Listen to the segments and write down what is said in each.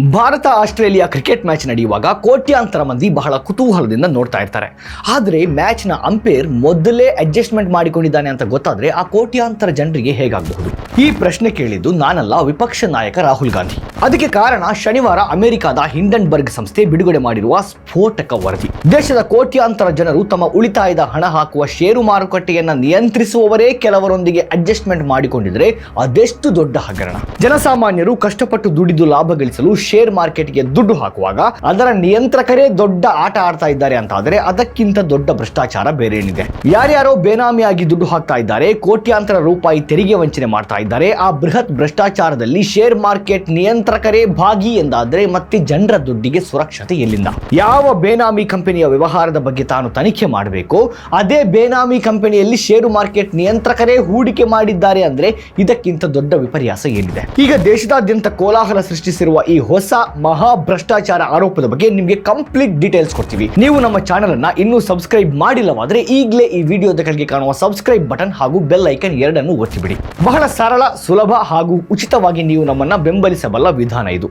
Bharat Australia cricket match ನಡೆಯುವಾಗ ಕೋಟ್ಯಾಂತರ ಮಂದಿ ಬಹಳ ಕುತೂಹಲದಿಂದ ನೋಡ್ತಾ ಇರ್ತಾರೆ. ಆದರೆ ಮ್ಯಾಚ್ನ ಅಂಪೇರ್ ಮೊದಲೇ ಅಡ್ಜಸ್ಟ್ಮೆಂಟ್ ಮಾಡಿಕೊಂಡಿದ್ದಾನೆ ಅಂತ ಗೊತ್ತಾದ್ರೆ ಆ ಕೋಟ್ಯಾಂತರ ಜನರಿಗೆ ಹೇಗಾಗಬಹುದು? ಈ ಪ್ರಶ್ನೆ ಕೇಳಿದ್ದು ನಾನಲ್ಲ, ವಿಪಕ್ಷ ನಾಯಕ ರಾಹುಲ್ ಗಾಂಧಿ. ಅದಕ್ಕೆ ಕಾರಣ ಶನಿವಾರ ಅಮೆರಿಕದ ಹಿಂಡನ್ಬರ್ಗ್ ಸಂಸ್ಥೆ ಬಿಡುಗಡೆ ಮಾಡಿರುವ ಸ್ಫೋಟಕ ವರದಿ. ದೇಶದ ಕೋಟ್ಯಾಂತರ ಜನರು ತಮ್ಮ ಉಳಿತಾಯದ ಹಣ ಹಾಕುವ ಷೇರು ಮಾರುಕಟ್ಟೆಯನ್ನ ನಿಯಂತ್ರಿಸುವವರೇ ಕೆಲವರೊಂದಿಗೆ ಅಡ್ಜಸ್ಟ್ಮೆಂಟ್ ಮಾಡಿಕೊಂಡಿದ್ರೆ ಅದೆಷ್ಟು ದೊಡ್ಡ ಹಗರಣ? ಜನಸಾಮಾನ್ಯರು ಕಷ್ಟಪಟ್ಟು ದುಡಿದು ಲಾಭ ಗಳಿಸಲು ಶೇರ್ ಮಾರ್ಕೆಟ್ಗೆ ದುಡ್ಡು ಹಾಕುವಾಗ ಅದರ ನಿಯಂತ್ರಕರೇ ದೊಡ್ಡ ಆಟ ಆಡ್ತಾ ಇದ್ದಾರೆ ಅಂತ ಆದರೆ ಅದಕ್ಕಿಂತ ದೊಡ್ಡ ಭ್ರಷ್ಟಾಚಾರ ಬೇರೆ ಏನಿದೆ ಯಾರ್ಯಾರೋ ಬೇನಾಮಿಯಾಗಿ ದುಡ್ಡು ಹಾಕ್ತಾ ಇದ್ದಾರೆ, ಕೋಟ್ಯಾಂತರ ರೂಪಾಯಿ ತೆರಿಗೆ ವಂಚನೆ ಮಾಡ್ತಾ ಇದ್ದಾರೆ, ಆ ಬೃಹತ್ ಭ್ರಷ್ಟಾಚಾರದಲ್ಲಿ ಶೇರ್ ಮಾರ್ಕೆಟ್ ನಿಯಂತ್ರಕರೇ ಭಾಗಿ ಎಂದಾದ್ರೆ ಮತ್ತೆ ಜನರ ದುಡ್ಡಿಗೆ ಸುರಕ್ಷತೆ ಎಲ್ಲಿಂದ? ಯಾವ ಬೇನಾಮಿ ಕಂಪನಿಯ ವ್ಯವಹಾರದ ಬಗ್ಗೆ ತಾನು ತನಿಖೆ ಮಾಡಬೇಕು, ಅದೇ ಬೇನಾಮಿ ಕಂಪನಿಯಲ್ಲಿ ಷೇರು ಮಾರ್ಕೆಟ್ ನಿಯಂತ್ರಕರೇ ಹೂಡಿಕೆ ಮಾಡಿದ್ದಾರೆ ಅಂದ್ರೆ ಇದಕ್ಕಿಂತ ದೊಡ್ಡ ವಿಪರ್ಯಾಸ ಏನಿದೆ? ಈಗ ದೇಶದಾದ್ಯಂತ ಕೋಲಾಹಲ ಸೃಷ್ಟಿಸಿರುವ ಈ ಹೊಸ ಮಹಾ ಭ್ರಷ್ಟಾಚಾರ ಆರೋಪದ ಬಗ್ಗೆ ನಿಮಗೆ ಕಂಪ್ಲೀಟ್ ಡೀಟೇಲ್ಸ್ ಕೊಡ್ತೀವಿ. ನೀವು ನಮ್ಮ ಚಾನೆಲ್ ಅನ್ನ ಇನ್ನೂ ಸಬ್ಸ್ಕ್ರೈಬ್ ಮಾಡಿಲ್ಲವಾದ್ರೆ ಈಗಲೇ ಈ ವಿಡಿಯೋದ ಕೆಳಗೆ ಕಾಣುವ ಸಬ್ಸ್ಕ್ರೈಬ್ ಬಟನ್ ಹಾಗೂ ಬೆಲ್ ಐಕನ್ ಎರಡನ್ನು ಒತ್ತಿಬಿಡಿ. ಬಹಳ ಸರಳ, ಸುಲಭ ಹಾಗೂ ಉಚಿತವಾಗಿ ನೀವು ನಮ್ಮನ್ನ ಬೆಂಬಲಿಸಬಲ್ಲ ವಿಧಾನ ಇದು.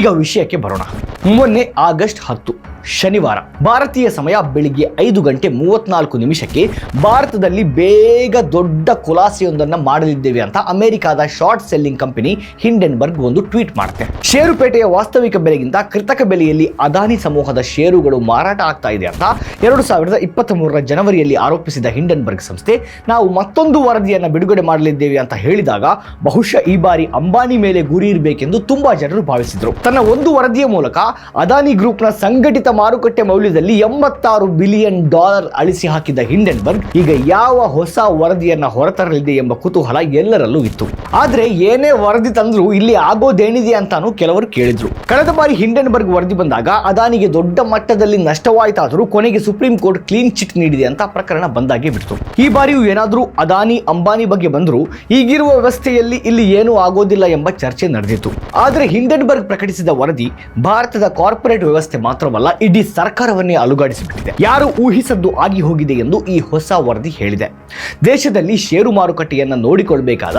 ಈಗ ವಿಷಯಕ್ಕೆ ಬರೋಣ. ಮೊನ್ನೆ ಆಗಸ್ಟ್ ಹತ್ತು ಶನಿವಾರ. ಭಾರತೀಯ ಸಮಯ ಬೆಳಿಗ್ಗೆ ಐದು ಗಂಟೆ ಮೂವತ್ನಾಲ್ಕು ನಿಮಿಷಕ್ಕೆ ಭಾರತದಲ್ಲಿ ಬೇಗ ದೊಡ್ಡ ಖುಲಾಸೆಯೊಂದನ್ನು ಮಾಡಲಿದ್ದೇವೆ ಅಂತ ಅಮೆರಿಕದ ಶಾರ್ಟ್ ಸೆಲ್ಲಿಂಗ್ ಕಂಪನಿ ಹಿಂಡೆನ್ಬರ್ಗ್ ಒಂದು ಟ್ವೀಟ್ ಮಾಡುತ್ತೆ. ಷೇರುಪೇಟೆಯ ವಾಸ್ತವಿಕ ಬೆಲೆಗಿಂತ ಕೃತಕ ಬೆಲೆಯಲ್ಲಿ ಅದಾನಿ ಸಮೂಹದ ಷೇರುಗಳು ಮಾರಾಟ ಆಗ್ತಾ ಇದೆ ಅಂತ ಎರಡು ಸಾವಿರದ ಇಪ್ಪತ್ತ್ ಜನವರಿಯಲ್ಲಿ ಆರೋಪಿಸಿದ ಹಿಂಡೆನ್ಬರ್ಗ್ ಸಂಸ್ಥೆ ನಾವು ಮತ್ತೊಂದು ವರದಿಯನ್ನು ಬಿಡುಗಡೆ ಮಾಡಲಿದ್ದೇವೆ ಅಂತ ಹೇಳಿದಾಗ ಬಹುಶಃ ಈ ಬಾರಿ ಅಂಬಾನಿ ಮೇಲೆ ಗುರಿ ಇರಬೇಕೆಂದು ತುಂಬಾ ಜನರು ಭಾವಿಸಿದರು. ತನ್ನ ಒಂದು ವರದಿಯ ಮೂಲಕ ಅದಾನಿ ಗ್ರೂಪ್ನ ಸಂಘಟಿತ ಮಾರುಕಟ್ಟೆ ಮೌಲ್ಯದಲ್ಲಿ ಎಂಬತ್ತಾರು ಬಿಲಿಯನ್ ಡಾಲರ್ ಅಳಿಸಿ ಹಾಕಿದ ಹಿಂಡೆನ್ಬರ್ಗ್ ಈಗ ಯಾವ ಹೊಸ ವರದಿಯನ್ನ ಹೊರತರಲಿದೆ ಎಂಬ ಕುತೂಹಲ ಎಲ್ಲರಲ್ಲೂ ಇತ್ತು. ಆದ್ರೆ ಏನೇ ವರದಿ ತಂದ್ರೂ ಇಲ್ಲಿ ಆಗೋದೇನಿದೆ ಅಂತಾನು ಕೆಲವರು ಕೇಳಿದ್ರು. ಕಳೆದ ಬಾರಿ ಹಿಂಡೆನ್ಬರ್ಗ್ ವರದಿ ಬಂದಾಗ ಅದಾನಿಗೆ ದೊಡ್ಡ ಮಟ್ಟದಲ್ಲಿ ನಷ್ಟವಾಯಿತಾದರೂ ಕೊನೆಗೆ ಸುಪ್ರೀಂ ಕೋರ್ಟ್ ಕ್ಲೀನ್ ಚಿಟ್ ನೀಡಿದೆ ಅಂತ ಪ್ರಕರಣ ಬಂದಾಗೆ ಬಿಡ್ತು. ಈ ಬಾರಿಯೂ ಏನಾದರೂ ಅದಾನಿ ಅಂಬಾನಿ ಬಗ್ಗೆ ಬಂದರೂ ಈಗಿರುವ ವ್ಯವಸ್ಥೆಯಲ್ಲಿ ಇಲ್ಲಿ ಏನೂ ಆಗೋದಿಲ್ಲ ಎಂಬ ಚರ್ಚೆ ನಡೆದಿತ್ತು. ಆದರೆ ಹಿಂಡೆನ್ಬರ್ಗ್ ಪ್ರಕಟಿಸಿದ ವರದಿ ಭಾರತದ ಕಾರ್ಪೊರೇಟ್ ವ್ಯವಸ್ಥೆ ಮಾತ್ರವಲ್ಲ ಇಡೀ ಸರ್ಕಾರವನ್ನೇ ಅಲುಗಾಡಿಸಿಬಿಟ್ಟಿದೆ. ಯಾರು ಊಹಿಸದ್ದು ಆಗಿ ಹೋಗಿದೆ ಎಂದು ಈ ಹೊಸ ವರದಿ ಹೇಳಿದೆ. ದೇಶದಲ್ಲಿ ಷೇರು ಮಾರುಕಟ್ಟೆಯನ್ನು ನೋಡಿಕೊಳ್ಳಬೇಕಾದ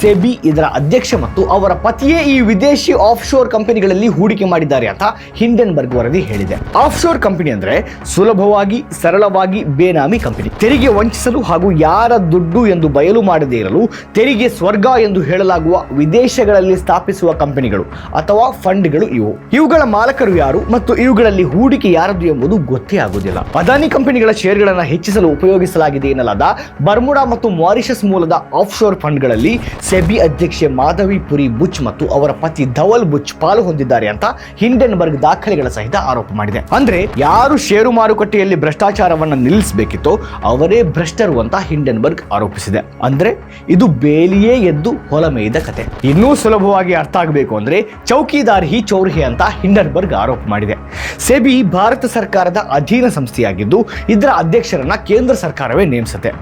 ಸೆಬಿ ಇದರ ಅಧ್ಯಕ್ಷ ಮತ್ತು ಅವರ ಪತಿಯೇ ಈ ವಿದೇಶಿ ಆಫ್ ಶೋರ್ ಕಂಪನಿಗಳಲ್ಲಿ ಹೂಡಿಕೆ ಮಾಡಿದ್ದಾರೆ ಅಂತ ಹಿಂಡೆನ್ಬರ್ಗ್ ವರದಿ ಹೇಳಿದೆ. ಆಫ್ ಶೋರ್ ಕಂಪನಿ ಅಂದ್ರೆ ಸುಲಭವಾಗಿ, ಸರಳವಾಗಿ ಬೇನಾಮಿ ಕಂಪನಿ. ತೆರಿಗೆ ವಂಚಿಸಲು ಹಾಗೂ ಯಾರ ದುಡ್ಡು ಎಂದು ಬಯಲು ಮಾಡದೇ ಇರಲು ತೆರಿಗೆ ಸ್ವರ್ಗ ಎಂದು ಹೇಳಲಾಗುವ ವಿದೇಶಗಳಲ್ಲಿ ಸ್ಥಾಪಿಸುವ ಕಂಪನಿಗಳು ಅಥವಾ ಫಂಡ್ಗಳು ಇವು. ಇವುಗಳ ಮಾಲಕರು ಯಾರು ಮತ್ತು ಇವುಗಳಲ್ಲಿ ಹೂಡಿಕೆ ಯಾರದು ಎಂಬುದು ಗೊತ್ತೇ ಆಗುವುದಿಲ್ಲ. ಅದಾನಿ ಕಂಪನಿಗಳ ಶೇರ್ಗಳನ್ನು ಹೆಚ್ಚಿಸಲು ಉಪಯೋಗಿಸಲಾಗಿದೆ ಎನ್ನಲಾದ ಬರ್ಮುಡಾ ಮತ್ತು ಮಾರಿಷಸ್ ಮೂಲದ ಆಫ್ಶೋರ್ ಫಂಡ್ಗಳಲ್ಲಿ ಸೆಬಿ ಅಧ್ಯಕ್ಷೆ ಮಾಧವಿ ಪುರಿ ಬುಚ್ ಮತ್ತು ಅವರ ಪತಿ ಧವಲ್ ಬುಚ್ ಪಾಲು ಹೊಂದಿದ್ದಾರೆ ಅಂತ ಹಿಂಡೆನ್ಬರ್ಗ್ ದಾಖಲೆಗಳ ಸಹಿತ ಆರೋಪ ಮಾಡಿದೆ. ಅಂದ್ರೆ ಯಾರು ಷೇರು ಮಾರುಕಟ್ಟೆಯಲ್ಲಿ ಭ್ರಷ್ಟಾಚಾರವನ್ನು ನಿಲ್ಲಿಸಬೇಕಿತ್ತು ಅವರೇ ಭ್ರಷ್ಟರು ಅಂತ ಹಿಂಡೆನ್ಬರ್ಗ್ ಆರೋಪಿಸಿದೆ. ಅಂದ್ರೆ ಇದು ಬೇಲಿಯೇ ಎದ್ದು ಹೊಲ ಮೇಯ್ದ ಕತೆ. ಇನ್ನೂ ಸುಲಭವಾಗಿ ಅರ್ಥ ಆಗಬೇಕು ಅಂದ್ರೆ ಚೌಕಿದಾರ್ ಹಿ ಚೌರ್ಹಿ ಅಂತ ಹಿಂಡೆನ್ಬರ್ಗ್ ಆರೋಪ ಮಾಡಿದೆ. ಸೆಬಿ ಭಾರತ ಸರ್ಕಾರದ ಅಧೀನ ಸಂಸ್ಥೆಯಾಗಿದ್ದು, ಇದರ ಅಧ್ಯಕ್ಷರನ್ನ ಕೇಂದ್ರ ಸರ್ಕಾರವೇ ನೇಮಿಸುತ್ತೆ.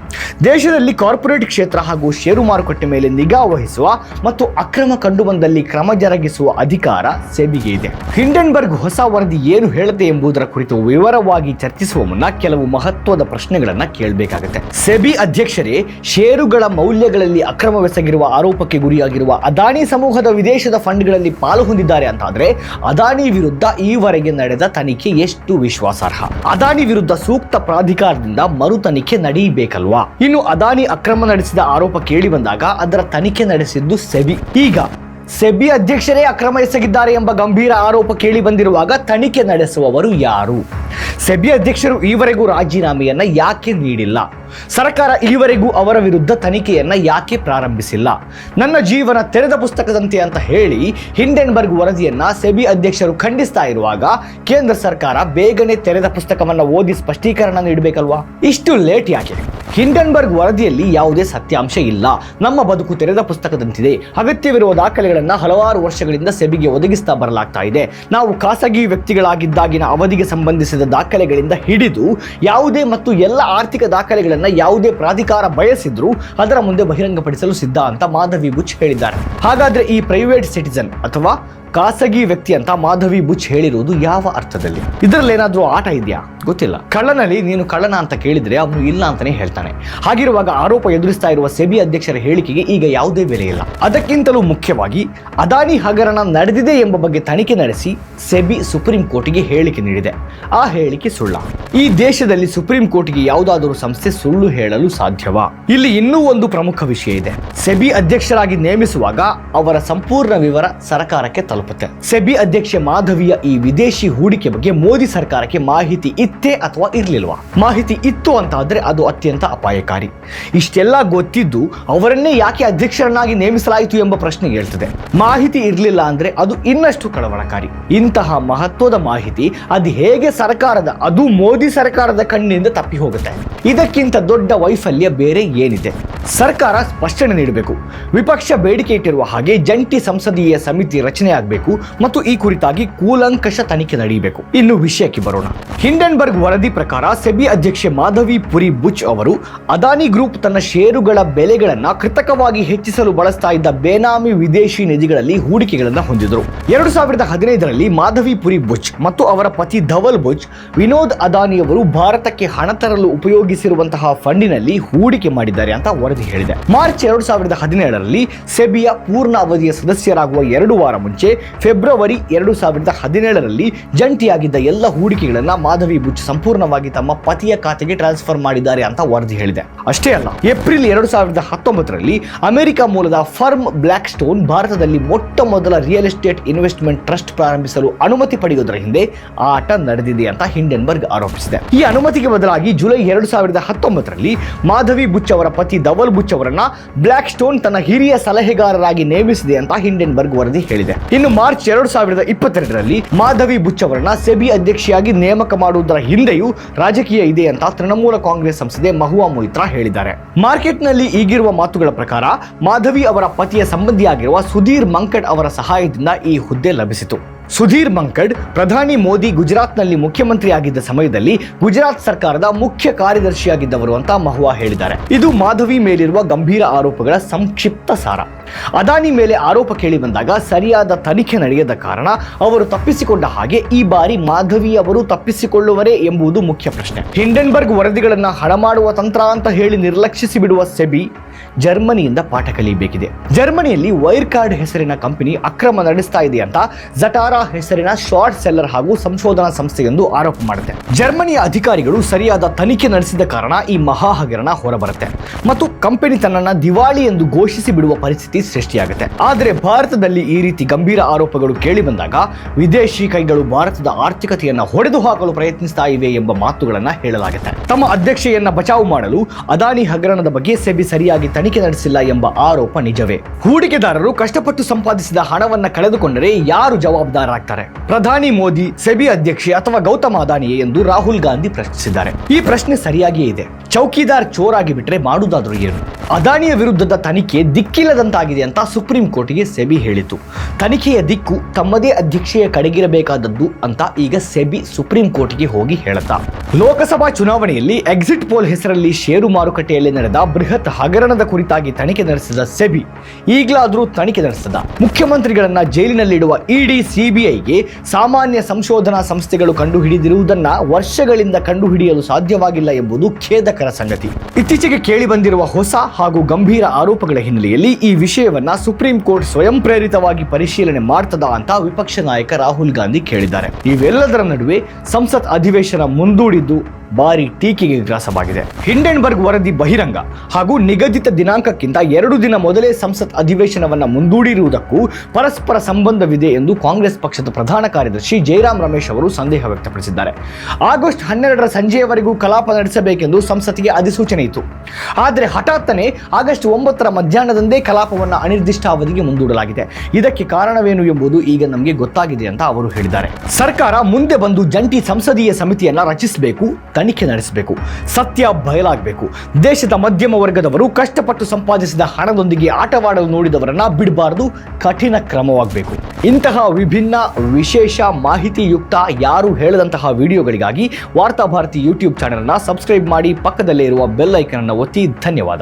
ದೇಶದಲ್ಲಿ ಕಾರ್ಪೊರೇಟ್ ಕ್ಷೇತ್ರ ಹಾಗೂ ಷೇರು ಮಾರುಕಟ್ಟೆ ಮೇಲೆ ನಿಗಾ ವಹಿಸುವ ಮತ್ತು ಅಕ್ರಮ ಕಂಡುಬಂದಲ್ಲಿ ಕ್ರಮ ಜರುಗಿಸುವ ಅಧಿಕಾರ ಸೆಬಿಗೆ ಇದೆ. ಹಿಂಡೆನ್ಬರ್ಗ್ ಹೊಸ ವರದಿ ಏನು ಹೇಳುತ್ತೆ ಎಂಬುದರ ಕುರಿತು ವಿವರವಾಗಿ ಚರ್ಚಿಸುವ ಮುನ್ನ ಕೆಲವು ಮಹತ್ವದ ಪ್ರಶ್ನೆಗಳನ್ನ ಕೇಳಬೇಕಾಗುತ್ತೆ. ಸೆಬಿ ಅಧ್ಯಕ್ಷರೇ, ಷೇರುಗಳ ಮೌಲ್ಯಗಳಲ್ಲಿ ಅಕ್ರಮವೆಸಗಿರುವ ಆರೋಪಕ್ಕೆ ಗುರಿಯಾಗಿರುವ ಅದಾನಿ ಸಮೂಹದ ವಿದೇಶದ ಫಂಡ್ಗಳಲ್ಲಿ ಪಾಲು ಹೊಂದಿದ್ದಾರೆ ಅಂತಾದ್ರೆ ಅದಾನಿ ವಿರುದ್ಧ ಈವರೆಗೆ ನಡೆದ ತನಿಖೆ. ಎಷ್ಟು ವಿಶ್ವಾಸಾರ್ಹ? ಅದಾನಿ ವಿರುದ್ಧ ಸೂಕ್ತ ಪ್ರಾಧಿಕಾರದಿಂದ ಮರು ತನಿಖೆ ನಡೆಯಬೇಕಲ್ವಾ? ಇನ್ನು ಅದಾನಿ ಅಕ್ರಮ ನಡೆಸಿದ ಆರೋಪ ಕೇಳಿ ಬಂದಾಗ ಅದರ ತನಿಖೆ ನಡೆಸಿದ್ದು ಸೆಬಿ. ಈಗ ಸೆಬಿ ಅಧ್ಯಕ್ಷರೇ ಅಕ್ರಮ ಎಸಗಿದ್ದಾರೆ ಎಂಬ ಗಂಭೀರ ಆರೋಪ ಕೇಳಿ ಬಂದಿರುವಾಗ ತನಿಖೆ ನಡೆಸುವವರು ಯಾರು? ಸೆಬಿ ಅಧ್ಯಕ್ಷರು ಈವರೆಗೂ ರಾಜೀನಾಮೆಯನ್ನ ಯಾಕೆ ನೀಡಿಲ್ಲ? ಸರ್ಕಾರ ಈವರೆಗೂ ಅವರ ವಿರುದ್ಧ ತನಿಖೆಯನ್ನ ಯಾಕೆ ಪ್ರಾರಂಭಿಸಿಲ್ಲ? ನನ್ನ ಜೀವನ ತೆರೆದ ಪುಸ್ತಕದಂತೆ ಅಂತ ಹೇಳಿ ಹಿಂಡೆನ್ಬರ್ಗ್ ವರದಿಯನ್ನ ಸೆಬಿ ಅಧ್ಯಕ್ಷರು ಖಂಡಿಸ್ತಾ ಇರುವಾಗ ಕೇಂದ್ರ ಸರ್ಕಾರ ಬೇಗನೆ ತೆರೆದ ಪುಸ್ತಕವನ್ನ ಓದಿ ಸ್ಪಷ್ಟೀಕರಣ ನೀಡಬೇಕಲ್ವಾ? ಇಷ್ಟು ಲೇಟ್ ಯಾಕೆ? ಹಿಂಡೆನ್ಬರ್ಗ್ ವರದಿಯಲ್ಲಿ ಯಾವುದೇ ಸತ್ಯಾಂಶ ಇಲ್ಲ. ನಮ್ಮ ಬದುಕು ತೆರೆದ ಪುಸ್ತಕದಂತಿದೆ. ಅಗತ್ಯವಿರುವ ದಾಖಲೆಗಳನ್ನ ಹಲವಾರು ವರ್ಷಗಳಿಂದ ಸೆಬಿಗೆ ಒದಗಿಸ್ತಾ ಬರಲಾಗ್ತಾ ಇದೆ. ನಾವು ಖಾಸಗಿ ವ್ಯಕ್ತಿಗಳಾಗಿದ್ದಾಗಿನ ಅವಧಿಗೆ ಸಂಬಂಧಿಸಿದ ದಾಖಲೆಗಳಿಂದ ಹಿಡಿದು ಯಾವುದೇ ಮತ್ತು ಎಲ್ಲ ಆರ್ಥಿಕ ದಾಖಲೆಗಳನ್ನು ಯಾವುದೇ ಪ್ರಾಧಿಕಾರ ಬಯಸಿದ್ರು ಅದರ ಮುಂದೆ ಬಹಿರಂಗಪಡಿಸಲು ಸಿದ್ಧ ಅಂತ ಮಾಧವಿ ಬುಚ್ ಹೇಳಿದ್ದಾರೆ. ಹಾಗಾದ್ರೆ ಈ ಪ್ರೈವೇಟ್ ಸಿಟಿಸನ್ ಅಥವಾ ಖಾಸಗಿ ವ್ಯಕ್ತಿ ಅಂತ ಮಾಧವಿ ಬುಚ್ ಹೇಳಿರುವುದು ಯಾವ ಅರ್ಥದಲ್ಲಿ? ಇದರಲ್ಲಿ ಏನಾದರೂ ಆಟ ಇದೆಯಾ? ಗೊತ್ತಿಲ್ಲ. ಕಳ್ಳನಲ್ಲಿ ನೀನು ಕಳ್ಳನ ಅಂತ ಕೇಳಿದ್ರೆ ಅವನು ಇಲ್ಲ ಅಂತಾನೆ ಹೇಳ್ತಾನೆ. ಹಾಗಿರುವಾಗ ಆರೋಪ ಎದುರಿಸ್ತಾ ಇರುವ ಸೆಬಿ ಅಧ್ಯಕ್ಷರ ಹೇಳಿಕೆಗೆ ಈಗ ಯಾವುದೇ ಬೆಲೆ ಇಲ್ಲ. ಅದಕ್ಕಿಂತಲೂ ಮುಖ್ಯವಾಗಿ ಅದಾನಿ ಹಗರಣ ನಡೆದಿದೆ ಎಂಬ ಬಗ್ಗೆ ತನಿಖೆ ನಡೆಸಿ ಸೆಬಿ ಸುಪ್ರೀಂ ಕೋರ್ಟಿಗೆ ಹೇಳಿಕೆ ನೀಡಿದೆ. ಆ ಹೇಳಿಕೆ ಸುಳ್ಳ. ಈ ದೇಶದಲ್ಲಿ ಸುಪ್ರೀಂ ಕೋರ್ಟ್ಗೆ ಯಾವುದಾದರೂ ಸಂಸ್ಥೆ ಸುಳ್ಳು ಹೇಳಲು ಸಾಧ್ಯವಾ? ಇಲ್ಲಿ ಇನ್ನೂ ಒಂದು ಪ್ರಮುಖ ವಿಷಯ ಇದೆ. ಸೆಬಿ ಅಧ್ಯಕ್ಷರಾಗಿ ನೇಮಿಸುವಾಗ ಅವರ ಸಂಪೂರ್ಣ ವಿವರ ಸರ್ಕಾರಕ್ಕೆ ತಲುಪುತ್ತೆ ಸೆಬಿ ಅಧ್ಯಕ್ಷೆ ಮಾಧವಿಯ ಈ ವಿದೇಶಿ ಹೂಡಿಕೆ ಬಗ್ಗೆ ಮೋದಿ ಸರ್ಕಾರಕ್ಕೆ ಮಾಹಿತಿ ಇತ್ತೇ ಅಥವಾ ಇರ್ಲಿಲ್ವಾ? ಮಾಹಿತಿ ಇತ್ತು ಅಂತ ಆದ್ರೆ ಅದು ಅತ್ಯಂತ ಅಪಾಯಕಾರಿ. ಇಷ್ಟೆಲ್ಲ ಗೊತ್ತಿದ್ದು ಅವರನ್ನೇ ಯಾಕೆ ಅಧ್ಯಕ್ಷರನ್ನಾಗಿ ನೇಮಿಸಲಾಯಿತು ಎಂಬ ಪ್ರಶ್ನೆ ಹೇಳ್ತದೆ. ಮಾಹಿತಿ ಇರಲಿಲ್ಲ ಅಂದ್ರೆ ಅದು ಇನ್ನಷ್ಟು ಕಳವಳಕಾರಿ. ಇಂತಹ ಮಹತ್ವದ ಮಾಹಿತಿ ಅದು ಹೇಗೆ ಸರ್ಕಾರದ, ಅದು ಮೋದಿ ಸರ್ಕಾರದ ಕಣ್ಣಿನಿಂದ ತಪ್ಪಿ ಹೋಗುತ್ತೆ. ಇದಕ್ಕಿಂತ ದೊಡ್ಡ ವೈಫಲ್ಯ ಬೇರೆ ಏನಿದೆ? ಸರ್ಕಾರ ಸ್ಪಷ್ಟನೆ ನೀಡಬೇಕು. ವಿಪಕ್ಷ ಬೇಡಿಕೆ ಇಟ್ಟಿರುವ ಹಾಗೆ ಜಂಟಿ ಸಂಸದೀಯ ಸಮಿತಿ ರಚನೆ ಆಗಬೇಕು ಮತ್ತು ಈ ಕುರಿತಾಗಿ ಕೂಲಂಕಷ ತನಿಖೆ ನಡೆಯಬೇಕು. ಇನ್ನು ವಿಷಯಕ್ಕೆ ಬರೋಣ. ಹಿಂಡೆನ್ಬರ್ಗ್ ವರದಿ ಪ್ರಕಾರ ಸೆಬಿ ಅಧ್ಯಕ್ಷೆ ಮಾಧವಿ ಪುರಿ ಬುಚ್ ಅವರು ಅದಾನಿ ಗ್ರೂಪ್ ತನ್ನ ಷೇರುಗಳ ಬೆಲೆಗಳನ್ನ ಕೃತಕವಾಗಿ ಹೆಚ್ಚಿಸಲು ಬಳಸ್ತಾ ಇದ್ದ ಬೇನಾಮಿ ವಿದೇಶಿ ನಿಧಿಗಳಲ್ಲಿ ಹೂಡಿಕೆಗಳನ್ನು ಹೊಂದಿದರು. ಎರಡು ಸಾವಿರದ ಹದಿನೈದರಲ್ಲಿ ಮಾಧವಿ ಪುರಿ ಬುಚ್ ಮತ್ತು ಅವರ ಪತಿ ಧವಲ್ ಬುಚ್, ವಿನೋದ್ ಅದಾನಿ ಅವರು ಭಾರತಕ್ಕೆ ಹಣ ತರಲು ಉಪಯೋಗಿಸಿರುವಂತಹ ಫಂಡಿನಲ್ಲಿ ಹೂಡಿಕೆ ಮಾಡಿದ್ದಾರೆ ಅಂತ ವರದಿ ಹೇಳಿದೆ. ಮಾರ್ಚ್ ಎರಡು ಸಾವಿರದ ಹದಿನೇಳರಲ್ಲಿ ಸೆಬಿಯ ಪೂರ್ಣ ಅವಧಿಯ ಸದಸ್ಯರಾಗುವ ಎರಡು ವಾರ ಮುಂಚೆ ಫೆಬ್ರವರಿ ಎರಡು ಸಾವಿರದ ಹದಿನೇಳರಲ್ಲಿ ಜಂಟಿಯಾಗಿದ್ದ ಎಲ್ಲ ಹೂಡಿಕೆಗಳನ್ನ ಮಾಧವಿ ಬುಚ್ ಸಂಪೂರ್ಣವಾಗಿ ತಮ್ಮ ಪತಿಯ ಖಾತೆಗೆ ಟ್ರಾನ್ಸ್ಫರ್ ಮಾಡಿದ್ದಾರೆ ಅಂತ ವರದಿ ಹೇಳಿದೆ. ಅಷ್ಟೇ ಅಲ್ಲ, ಏಪ್ರಿಲ್ ಎರಡು ಸಾವಿರದ ಹತ್ತೊಂಬತ್ತರಲ್ಲಿ ಅಮೆರಿಕ ಮೂಲದ ಫರ್ಮ್ ಬ್ಲ್ಯಾಕ್ ಸ್ಟೋನ್ ಭಾರತದಲ್ಲಿ ಮೊಟ್ಟ ಮೊದಲ ರಿಯಲ್ ಎಸ್ಟೇಟ್ ಇನ್ವೆಸ್ಟ್ಮೆಂಟ್ ಟ್ರಸ್ಟ್ ಪ್ರಾರಂಭಿಸಲು ಅನುಮತಿ ಪಡೆಯುವುದರ ಹಿಂದೆ ಆಟ ನಡೆದಿದೆ ಅಂತ ಹಿಂಡೆನ್ಬರ್ಗ್ ಆರೋಪಿಸಿದೆ. ಈ ಅನುಮತಿಗೆ ಬದಲಾಗಿ ಜುಲೈ ಎರಡು ಸಾವಿರದ ಹತ್ತೊಂಬತ್ತರಲ್ಲಿ ಮಾಧವಿ ಬುಚ್ ಅವರ ಪತಿ ಧವಲ್ ಬುಚ್ ಅವರನ್ನ ಬ್ಲ್ಯಾಕ್ ಸ್ಟೋನ್ ತನ್ನ ಹಿರಿಯ ಸಲಹೆಗಾರರಾಗಿ ನೇಮಿಸಿದೆ ಅಂತ ಹಿಂಡೆನ್ಬರ್ಗ್ ವರದಿ ಹೇಳಿದೆ. ಮಾರ್ಚ್ ಎರಡು ಸಾವಿರದ ಇಪ್ಪತ್ತೆರಡರಲ್ಲಿ ಮಾಧವಿ ಬುಚ್ ಅವರನ್ನ ಸೆಬಿ ಅಧ್ಯಕ್ಷೆಯಾಗಿ ನೇಮಕ ಮಾಡುವುದರ ಹಿಂದೆಯೂ ರಾಜಕೀಯ ಇದೆ ಅಂತ ತೃಣಮೂಲ ಕಾಂಗ್ರೆಸ್ ಸಂಸದೆ ಮಹುವಾ ಮೊಯ್ತ್ರಾ ಹೇಳಿದ್ದಾರೆ. ಮಾರ್ಕೆಟ್ನಲ್ಲಿ ಈಗಿರುವ ಮಾತುಗಳ ಪ್ರಕಾರ ಮಾಧವಿ ಅವರ ಪತಿಯ ಸಂಬಂಧಿಯಾಗಿರುವ ಸುಧೀರ್ ಮಂಕಟ್ ಅವರ ಸಹಾಯದಿಂದ ಈ ಹುದ್ದೆ ಲಭಿಸಿತು. ಸುಧೀರ್ ಮಂಕಡ್, ಪ್ರಧಾನಿ ಮೋದಿ ಗುಜರಾತ್ನಲ್ಲಿ ಮುಖ್ಯಮಂತ್ರಿ ಆಗಿದ್ದ ಸಮಯದಲ್ಲಿ ಗುಜರಾತ್ ಸರ್ಕಾರದ ಮುಖ್ಯ ಕಾರ್ಯದರ್ಶಿಯಾಗಿದ್ದವರು ಅಂತ ಮಹುವಾ ಹೇಳಿದ್ದಾರೆ. ಇದು ಮಾಧವಿ ಮೇಲಿರುವ ಗಂಭೀರ ಆರೋಪಗಳ ಸಂಕ್ಷಿಪ್ತ ಸಾರ. ಅದಾನಿ ಮೇಲೆ ಆರೋಪ ಕೇಳಿ ಬಂದಾಗ ಸರಿಯಾದ ತನಿಖೆ ನಡೆಯದ ಕಾರಣ ಅವರು ತಪ್ಪಿಸಿಕೊಂಡ ಹಾಗೆ ಈ ಬಾರಿ ಮಾಧವಿ ಅವರು ತಪ್ಪಿಸಿಕೊಳ್ಳುವರೇ ಎಂಬುದು ಮುಖ್ಯ ಪ್ರಶ್ನೆ. ಹಿಂಡೆನ್ಬರ್ಗ್ ವರದಿಗಳನ್ನ ಹಣ ಮಾಡುವ ತಂತ್ರ ಅಂತ ಹೇಳಿ ನಿರ್ಲಕ್ಷಿಸಿ ಬಿಡುವ ಸೆಬಿ ಜರ್ಮನಿಯಿಂದ ಪಾಠ ಕಲಿಯಬೇಕಿದೆ. ಜರ್ಮನಿಯಲ್ಲಿ ವೈರ್ ಕಾರ್ಡ್ ಹೆಸರಿನ ಕಂಪನಿ ಅಕ್ರಮ ನಡೆಸ್ತಾ ಇದೆ ಅಂತ ಜಟಾರಾ ಹೆಸರಿನ ಶಾರ್ಟ್ ಸೆಲ್ಲರ್ ಹಾಗೂ ಸಂಶೋಧನಾ ಸಂಸ್ಥೆ ಎಂದು ಆರೋಪ ಮಾಡುತ್ತೆ. ಜರ್ಮನಿಯ ಅಧಿಕಾರಿಗಳು ಸರಿಯಾದ ತನಿಖೆ ನಡೆಸಿದ ಕಾರಣ ಈ ಮಹಾ ಹಗರಣ ಹೊರಬರುತ್ತೆ ಮತ್ತು ಕಂಪನಿ ತನ್ನನ್ನ ದಿವಾಳಿ ಎಂದು ಘೋಷಿಸಿ ಬಿಡುವ ಪರಿಸ್ಥಿತಿ ಸೃಷ್ಟಿಯಾಗುತ್ತೆ. ಆದರೆ ಭಾರತದಲ್ಲಿ ಈ ರೀತಿ ಗಂಭೀರ ಆರೋಪಗಳು ಕೇಳಿ ಬಂದಾಗ ವಿದೇಶಿ ಕೈಗಳು ಭಾರತದ ಆರ್ಥಿಕತೆಯನ್ನ ಹೊಡೆದು ಹಾಕಲು ಪ್ರಯತ್ನಿಸ್ತಾ ಇವೆ ಎಂಬ ಮಾತುಗಳನ್ನ ಹೇಳಲಾಗುತ್ತೆ. ತಮ್ಮ ಅಧ್ಯಕ್ಷೆಯನ್ನ ಬಚಾವು ಮಾಡಲು ಅದಾನಿ ಹಗರಣದ ಬಗ್ಗೆ ಸೆಬಿ ಸರಿಯಾಗಿ ತನಿಖೆ ನಡೆಸಿಲ್ಲ ಎಂಬ ಆರೋಪ ನಿಜವೇ. ಹೂಡಿಕೆದಾರರು ಕಷ್ಟಪಟ್ಟು ಸಂಪಾದಿಸಿದ ಹಣವನ್ನ ಕಳೆದುಕೊಂಡರೆ ಯಾರು ಜವಾಬ್ದಾರರಾಗ್ತಾರೆ ಪ್ರಧಾನಿ ಮೋದಿ, ಸೆಬಿ ಅಧ್ಯಕ್ಷೆ ಅಥವಾ ಗೌತಮ್ ಅದಾನಿಯೇ ಎಂದು ರಾಹುಲ್ ಗಾಂಧಿ ಪ್ರಶ್ನಿಸಿದ್ದಾರೆ. ಈ ಪ್ರಶ್ನೆ ಸರಿಯಾಗಿಯೇ ಇದೆ. ಚೌಕಿದಾರ್ ಚೋರಾಗಿ ಬಿಟ್ರೆ ಮಾಡುವುದಾದ್ರೂ ಏನು? ಅದಾನಿಯ ವಿರುದ್ಧದ ತನಿಖೆ ದಿಕ್ಕಿಲ್ಲದಂತಾಗಿದೆ ಅಂತ ಸುಪ್ರೀಂ ಕೋರ್ಟ್ಗೆ ಸೆಬಿ ಹೇಳಿತು ತನಿಖೆಯ ದಿಕ್ಕು ತಮ್ಮದೇ ಅಧ್ಯಕ್ಷೆಯ ಕಡೆಗಿರಬೇಕಾದದ್ದು ಅಂತ ಈಗ ಸೆಬಿ ಸುಪ್ರೀಂ ಕೋರ್ಟ್ಗೆ ಹೋಗಿ ಹೇಳುತ್ತಾ. ಲೋಕಸಭಾ ಚುನಾವಣೆಯಲ್ಲಿ ಎಕ್ಸಿಟ್ ಪೋಲ್ ಹೆಸರಲ್ಲಿ ಷೇರು ಮಾರುಕಟ್ಟೆಯಲ್ಲಿ ನಡೆದ ಬೃಹತ್ ಹಗರಣದ ಕುರಿತಾಗಿ ತನಿಖೆ ನಡೆಸಿದ ಸೆಬಿ, ಈಗಲಾದರೂ ತನಿಖೆ ನಡೆಸದ. ಮುಖ್ಯಮಂತ್ರಿಗಳನ್ನ ಜೈಲಿನಲ್ಲಿಡುವ ಇಡಿ ಸಿಬಿಐಗೆ ಸಾಮಾನ್ಯ ಸಂಶೋಧನಾ ಸಂಸ್ಥೆಗಳು ಕಂಡುಹಿಡಿದಿರುವುದನ್ನ ವರ್ಷಗಳಿಂದ ಕಂಡುಹಿಡಿಯಲು ಸಾಧ್ಯವಾಗಿಲ್ಲ ಎಂಬುದು ಖೇದಕರ ಸಂಗತಿ. ಇತ್ತೀಚೆಗೆ ಕೇಳಿ ಬಂದಿರುವ ಹೊಸ ಹಾಗೂ ಗಂಭೀರ ಆರೋಪಗಳ ಹಿನ್ನೆಲೆಯಲ್ಲಿ ಈ ವಿಷಯವನ್ನ ಸುಪ್ರೀಂ ಕೋರ್ಟ್ ಸ್ವಯಂ ಪ್ರೇರಿತವಾಗಿ ಪರಿಶೀಲನೆ ಮಾಡ್ತದ ಅಂತ ವಿಪಕ್ಷ ನಾಯಕ ರಾಹುಲ್ ಗಾಂಧಿ ಕೇಳಿದ್ದಾರೆ. ಇವೆಲ್ಲದರ ನಡುವೆ ಸಂಸತ್ ಅಧಿವೇಶನ ಮುಂದೂಡಿದ್ದು ಭಾರಿ ಟೀಕೆಗೆ ಗ್ರಾಸವಾಗಿದೆ. ಹಿಂಡೆನ್ಬರ್ಗ್ ವರದಿ ಬಹಿರಂಗ ಹಾಗೂ ನಿಗದಿತ ದಿನಾಂಕಕ್ಕಿಂತ ಎರಡು ದಿನ ಮೊದಲೇ ಸಂಸತ್ ಅಧಿವೇಶನವನ್ನು ಮುಂದೂಡಿರುವುದಕ್ಕೂ ಪರಸ್ಪರ ಸಂಬಂಧವಿದೆ ಎಂದು ಕಾಂಗ್ರೆಸ್ ಪಕ್ಷದ ಪ್ರಧಾನ ಕಾರ್ಯದರ್ಶಿ ಜಯರಾಮ್ ರಮೇಶ್ ಅವರು ಸಂದೇಹ ವ್ಯಕ್ತಪಡಿಸಿದ್ದಾರೆ. ಆಗಸ್ಟ್ ಹನ್ನೆರಡರ ಸಂಜೆಯವರೆಗೂ ಕಲಾಪ ನಡೆಸಬೇಕೆಂದು ಸಂಸತ್ತಿಗೆ ಅಧಿಸೂಚನೆ ಇತ್ತು. ಆದರೆ ಹಠಾತ್ತನೆ ಆಗಸ್ಟ್ ಒಂಬತ್ತರ ಮಧ್ಯಾಹ್ನದಂದೇ ಕಲಾಪವನ್ನು ಅನಿರ್ದಿಷ್ಟ ಅವಧಿಗೆ ಮುಂದೂಡಲಾಗಿದೆ. ಇದಕ್ಕೆ ಕಾರಣವೇನು ಎಂಬುದು ಈಗ ನಮಗೆ ಗೊತ್ತಾಗಿದೆ ಅಂತ ಅವರು ಹೇಳಿದ್ದಾರೆ. ಸರ್ಕಾರ ಮುಂದೆ ಬಂದು ಜಂಟಿ ಸಂಸದೀಯ ಸಮಿತಿಯನ್ನ ರಚಿಸಬೇಕು ತನಿಖೆ ನಡೆಸಬೇಕು. ಸತ್ಯ ಬಯಲಾಗಬೇಕು. ದೇಶದ ಮಧ್ಯಮ ವರ್ಗದವರು ಕಷ್ಟಪಟ್ಟು ಸಂಪಾದಿಸಿದ ಹಣದೊಂದಿಗೆ ಆಟವಾಡಲು ನೋಡಿದವರನ್ನ ಬಿಡಬಾರದು. ಕಠಿಣ ಕ್ರಮವಾಗಬೇಕು. ಇಂತಹ ವಿಭಿನ್ನ ವಿಶೇಷ ಮಾಹಿತಿಯುಕ್ತ ಯಾರು ಹೇಳದಂತಹ ವಿಡಿಯೋಗಳಿಗಾಗಿ ವಾರ್ತಾಭಾರತಿ ಯೂಟ್ಯೂಬ್ ಚಾನೆಲ್ನ ಸಬ್ಸ್ಕ್ರೈಬ್ ಮಾಡಿ ಪಕ್ಕದಲ್ಲೇ ಇರುವ ಬೆಲ್ ಐಕನ್ ಅನ್ನು ಒತ್ತಿ ಧನ್ಯವಾದ.